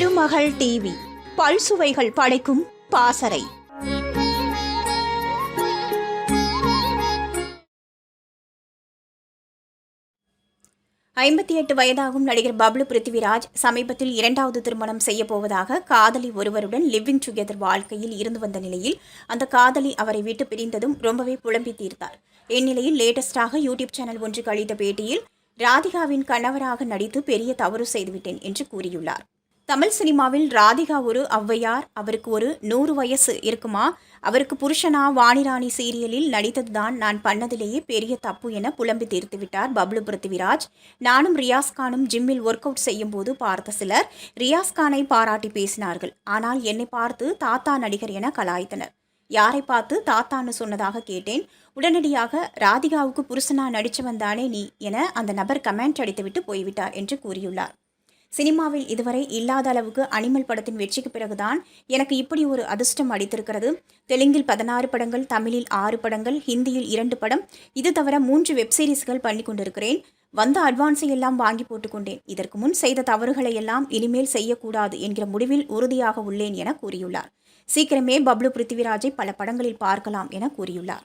திருமகள் TV பல்சுவைகள் படைக்கும் பாசறை. ஐம்பத்தி எட்டு வயதாகும் நடிகர் பப்ளு பிருத்திவிராஜ் சமீபத்தில் இரண்டாவது திருமணம் செய்ய போவதாக காதலி ஒருவருடன் லிவிங் டுகெதர் வாழ்க்கையில் இருந்து வந்த நிலையில் அந்த காதலி அவரை விட்டு பிரிந்ததும் ரொம்பவே புலம்பி தீர்த்தார். இந்நிலையில் லேட்டஸ்டாக யூடியூப் சேனல் ஒன்றுக்கு அளித்த பேட்டியில் ராதிகாவின் கணவராக நடித்து பெரிய தவறு செய்துவிட்டேன் என்று கூறியுள்ளார். தமிழ் சினிமாவில் ராதிகா ஒரு ஔவையார். அவருக்கு ஒரு நூறு வயசு இருக்குமா? அவருக்கு புருஷனா வாணிராணி சீரியலில் நடித்ததுதான் நான் பண்ணதிலேயே பெரிய தப்பு என புலம்பி தீர்த்து விட்டார் பப்ளு பிருத்திவிராஜ். நானும் ரியாஸ் கானும் ஜிம்மில் ஒர்க் அவுட் செய்யும் போது பார்த்த சிலர் ரியாஸ் கானை பாராட்டி பேசினார்கள். ஆனால் என்னை பார்த்து தாத்தா நடிகர் என கலாய்த்தனர். யாரை பார்த்து தாத்தான்னு சொன்னதாக கேட்டேன். உடனடியாக ராதிகாவுக்கு புருஷனா நடிச்சவன் தானே நீ என அந்த நபர் கமெண்ட் அடித்துவிட்டு போய்விட்டார் என்று கூறியுள்ளார். சினிமாவில் இதுவரை இல்லாத அளவுக்கு அனிமல் படத்தின் வெற்றிக்கு பிறகுதான் எனக்கு இப்படி ஒரு அதிர்ஷ்டம் அடித்திருக்கிறது. தெலுங்கில் பதினாறு படங்கள் தமிழில் ஆறு படங்கள் ஹிந்தியில் இரண்டு படம். இது தவிர மூன்று வெப் சீரிஸ்கள் பண்ணி கொண்டிருக்கிறேன். வந்த அட்வான்ஸை எல்லாம் வாங்கி போட்டுக்கொண்டேன் இதற்கு முன் செய்த தவறுகளை எல்லாம் இனிமேல் செய்யக்கூடாது என்கிற முடிவில் உறுதியாக உள்ளேன் என கூறியுள்ளார். சீக்கிரமே பப்ளு பிருத்திவிராஜை பல படங்களில் பார்க்கலாம் என கூறியுள்ளார்.